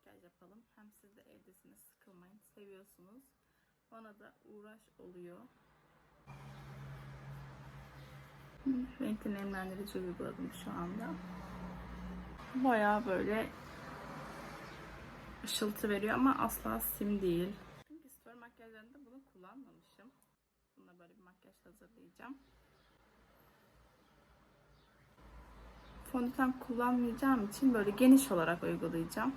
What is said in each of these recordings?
makyaj yapalım. Hem siz de evdesiniz sıkılmayın. Seviyorsunuz. Bana da uğraş oluyor. Renkli nemlendirici uyguladım şu anda. Bayağı böyle ışıltı veriyor ama asla sim değil. Çünkü story makyajlarında bunu kullanmamışım. Bununla böyle bir makyaj hazırlayacağım. Fondöten kullanmayacağım için böyle geniş olarak uygulayacağım.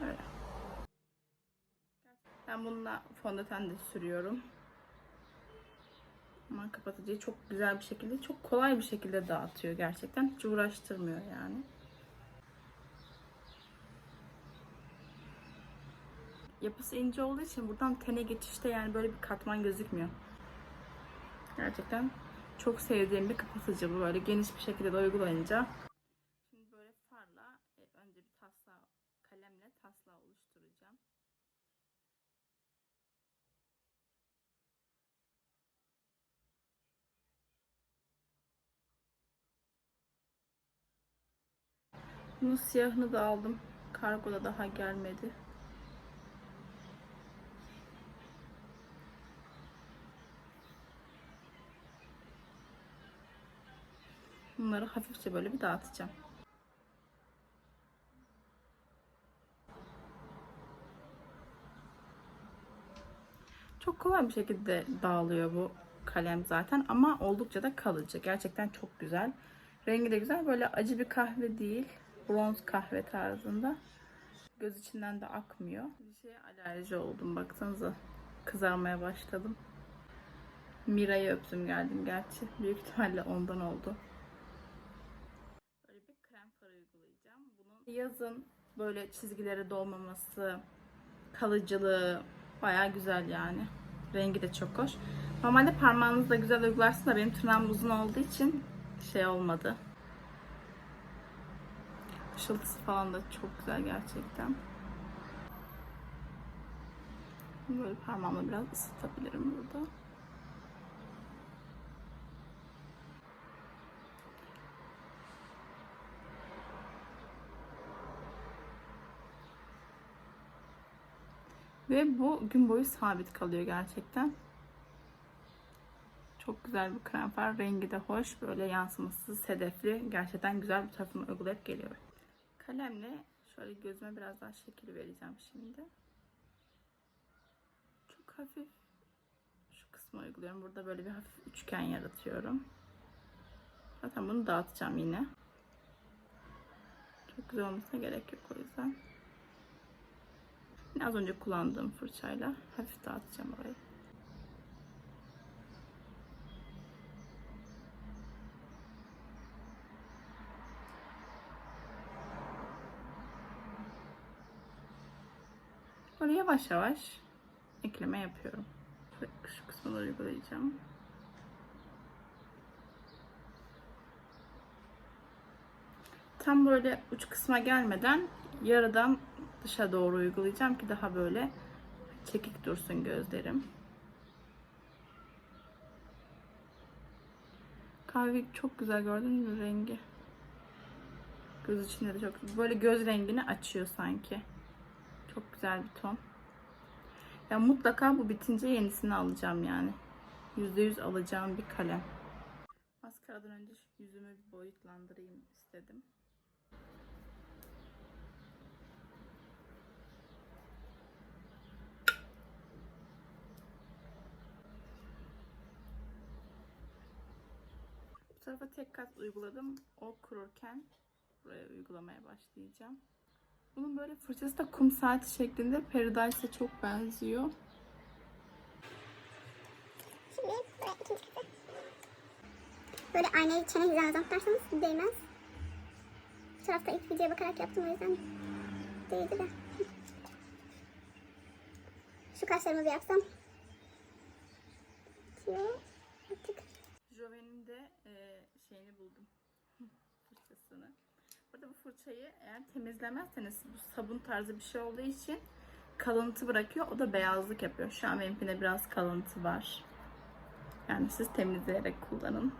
Böyle. Ben bununla fondöten de sürüyorum. Ama kapatıcıyı çok güzel bir şekilde, çok kolay bir şekilde dağıtıyor gerçekten. Hiç uğraştırmıyor yani. Yapısı ince olduğu için buradan tene geçişte yani böyle bir katman gözükmüyor. Gerçekten çok sevdiğim bir kapatıcı bu böyle geniş bir şekilde de uygulayınca. Şimdi böyle farla e, önce bir taslağı kalemle taslağı oluşturacağım. Bunun siyahını da aldım. Kargoda daha gelmedi. Bunları hafifçe böyle bir dağıtacağım. Çok kolay bir şekilde dağılıyor bu kalem zaten ama oldukça da kalıcı. Gerçekten çok güzel. Rengi de güzel. Böyle acı bir kahve değil. Bronz kahve tarzında. Göz içinden de akmıyor. Bir şeye alerji oldum. Baksanıza. Kızarmaya başladım. Mira'yı öptüm geldim gerçi. Büyük ihtimalle ondan oldu. Böyle bir krem far uygulayacağım. Bunun yazın böyle çizgileri dolmaması, kalıcılığı bayağı güzel yani. Rengi de çok hoş. Normalde parmağınızla güzel uygularsınız da benim tırnağım uzun olduğu için şey olmadı. Işıltısı falan da çok güzel gerçekten. Böyle parmağımla biraz ısıtabilirim burada. Ve bu gün boyu sabit kalıyor gerçekten. Çok güzel bir krem far. Rengi de hoş. Böyle yansıması sedefli. Gerçekten güzel bir tarafını uygulayıp geliyorum. Kalemle şöyle gözüme biraz daha şekil vereceğim şimdi. Çok hafif şu kısmı uyguluyorum. Burada böyle bir hafif üçgen yaratıyorum. Zaten bunu dağıtacağım yine. Çok güzel olmasına gerek yok o yüzden. Az önce kullandığım fırçayla hafif dağıtacağım orayı. Böyle yavaş yavaş ekleme yapıyorum. Şu kısmını uygulayacağım. Tam böyle uç kısma gelmeden yarıdan dışa doğru uygulayacağım ki daha böyle çekik dursun gözlerim. Kahve çok güzel gördünüz mü rengi? Göz içinde de çok böyle göz rengini açıyor sanki. Çok güzel bir ton. Ya mutlaka bu bitince yenisini alacağım yani. %100 alacağım bir kalem. Maskaradan önce yüzümü bir boyutlandırayım istedim. Bu tarafa tek kat uyguladım. O kururken buraya uygulamaya başlayacağım. Bunun böyle fırçası da kum saati şeklinde Paradise'e çok benziyor. Şimdi buraya ikinci kısım. Böyle aynayı çene hizanıza tutarsanız değmez. Bu tarafta ilk videoya bakarak yaptım o yüzden değdi de. Şu kaşlarımı bir yapsam. Ve fırçayı eğer temizlemezseniz bu sabun tarzı bir şey olduğu için kalıntı bırakıyor. O da beyazlık yapıyor. Şu an benimkinde biraz kalıntı var. Yani siz temizleyerek kullanın.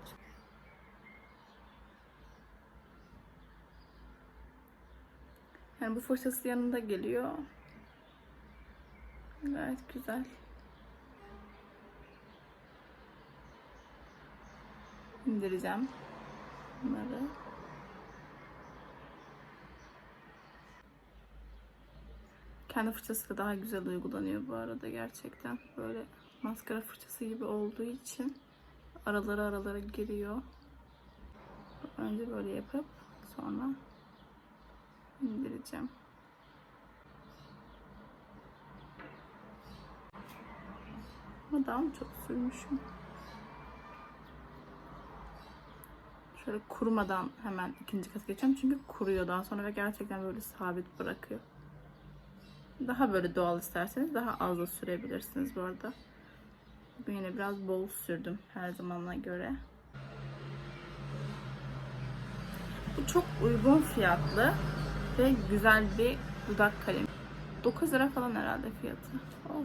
Yani bu fırçası yanında geliyor. Gayet güzel. İndireceğim bunları. Kendi fırçası da daha güzel uygulanıyor bu arada gerçekten. Böyle maskara fırçası gibi olduğu için aralara aralara giriyor. Önce böyle yapıp sonra indireceğim. Ama daha mı çok sürmüşüm? Şöyle kurumadan hemen ikinci kez geçiyorum. Çünkü kuruyor daha sonra ve gerçekten böyle sabit bırakıyor. Daha böyle doğal isterseniz daha az da sürebilirsiniz bu arada. Bugün yine biraz bol sürdüm her zamana göre. Bu çok uygun fiyatlı ve güzel bir dudak kalemi. 9 lira falan herhalde fiyatı. Oh.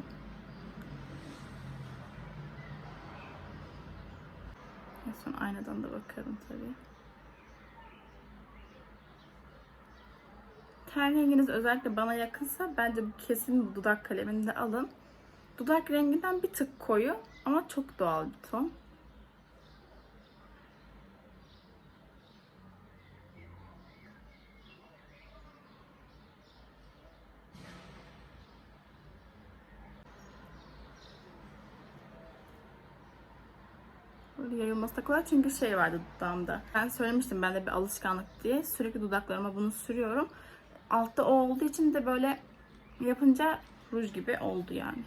En son aynadan da bakarım tabii. Ten renginiz özellikle bana yakınsa bence kesin dudak kalemini de alın. Dudak renginden bir tık koyu ama çok doğal bir ton. Yayılması da kolay çünkü şey vardı dudağımda. Ben söylemiştim bende bir alışkanlık diye. Sürekli dudaklarıma bunu sürüyorum. Altta o olduğu için de böyle yapınca ruj gibi oldu yani.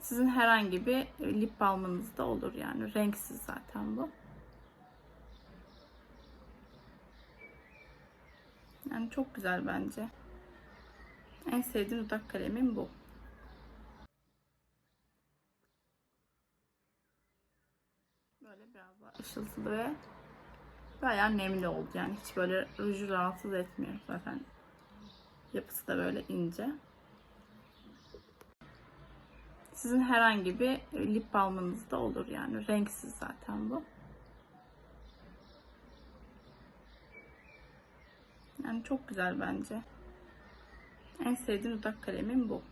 Sizin herhangi bir lip balmınız da olur yani. Renksiz zaten bu. Yani çok güzel bence. En sevdiğim dudak kalemim bu. Böyle biraz daha ışıltılı ve bayağı nemli oldu. Yani hiç böyle ruju rahatsız etmiyor zaten. Yapısı da böyle ince. Sizin herhangi bir lip balmınız da olur yani. Renksiz zaten bu. Yani çok güzel bence. En sevdiğim dudak kalemim bu.